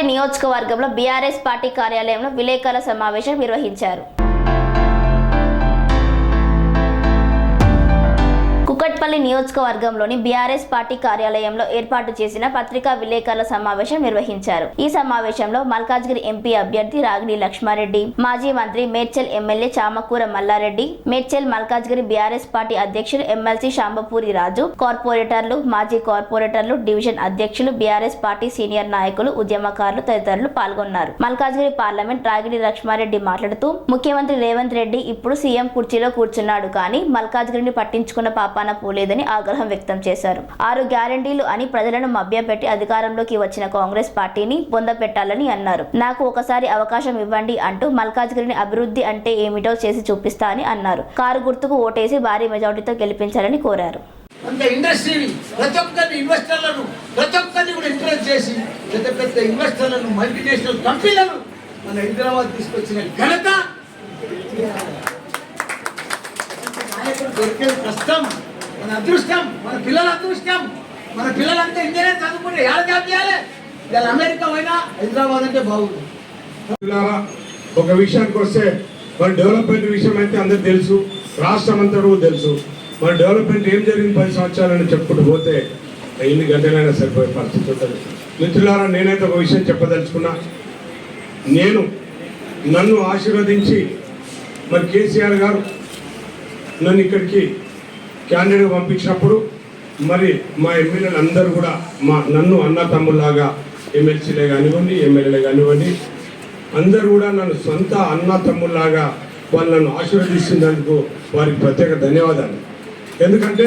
నియోజకవర్గంలో BRS party కార్యాలయంలో విలేకరుల సమావేశం నిర్వహించారు. కూకట్పల్లి నియోజకవర్గంలోని బీఆర్ఎస్ పార్టీ కార్యాలయంలో ఏర్పాటు చేసిన పత్రికా విలేకరుల సమావేశం నిర్వహించారు. ఈ సమావేశంలో మల్కాజ్గిరి ఎంపీ అభ్యర్థి రాగిడి లక్ష్మారెడ్డి మాజీ మంత్రి Medchal MLA Chamakura Malla Reddy Medchal Malkajgiri BRS party అధ్యక్షులు ఎమ్మెల్సీ శాంబపూరి రాజు కార్పొరేటర్లు మాజీ కార్పొరేటర్లు డివిజన్ అధ్యక్షులు బీఆర్ఎస్ పార్టీ సీనియర్ నాయకులు ఉద్యమకారులు తదితరులు పాల్గొన్నారు. మల్కాజ్గిరి పార్లమెంట్ రాగిడి లక్ష్మారెడ్డి మాట్లాడుతూ ముఖ్యమంత్రి రేవంత్ రెడ్డి ఇప్పుడు సీఎం కుర్చీలో కూర్చున్నాడు కానీ మల్కాజ్గిరిని పట్టించుకున్న పాపాన పోలేదని ఆగ్రహం వ్యక్తం చేశారు. ఆరు గ్యారంటీలు అని ప్రజలను మభ్యపెట్టి అధికారంలోకి వచ్చిన కాంగ్రెస్ పార్టీని పొందపెట్టాలని అన్నారు. నాకు ఒకసారి అవకాశం ఇవ్వండి అంటూ మల్కాజ్గిరిని అభివృద్ధి అంటే ఏమిటో చేసి చూపిస్తా అని అన్నారు. కారు గుర్తుకు ఓటేసి భారీ మెజార్టీతో గెలిపించాలని కోరారు. అంత ఇండస్ట్రీని ప్రతి ఒక్కరిని ఇన్వెస్టర్లను ప్రతి ఒక్కరిని కూడా ఎంకరేజ్ చేసి పెద్ద పెద్ద ఇన్వెస్టర్లను మల్టీనేషనల్ కంపెనీలను మన హైదరాబాద్ తీసుకొచ్చిన ఘనత నాయకుడు దొరికేది కష్టం మన అదృష్టం మన పిల్లల అదృష్టం. మన పిల్లలంతా ఇంజనీర్ చదువుకుంటే ఏడ జాబ్ చేయాలి? ఇలా అమెరికా పోయినా హైదరాబాద్ అంటే బాగుంది. మిత్రులారా, ఒక విషయానికి వస్తే మన డెవలప్మెంట్ విషయం అయితే అందరికి తెలుసు రాష్ట్రం అంతా కూడా తెలుసు. మన డెవలప్మెంట్ ఏం జరిగింది పది సంవత్సరాలని చెప్పుకుంటూ పోతే ఎన్ని గంటలైనా సరిపోయే పరిస్థితి ఉంటుంది. మిత్రులారా నేనైతే ఒక విషయం చెప్పదలుచుకున్నా. నేను నన్ను ఆశీర్వదించి మరి కేసీఆర్ గారు నన్ను ఇక్కడికి క్యాండిడేట్ పంపించినప్పుడు మరి మా ఎమ్మెల్యేలు అందరూ కూడా మా నన్ను అన్న తమ్ముళ్ళలాగా ఎమ్మెల్సీలే కానివ్వండి ఎమ్మెల్యేలే కానివ్వండి అందరూ కూడా నన్ను సొంత అన్న తమ్ముళ్ళలాగా వాళ్ళు నన్ను ఆశీర్వదిస్తున్నందుకు వారికి ప్రత్యేక ధన్యవాదాలు. ఎందుకంటే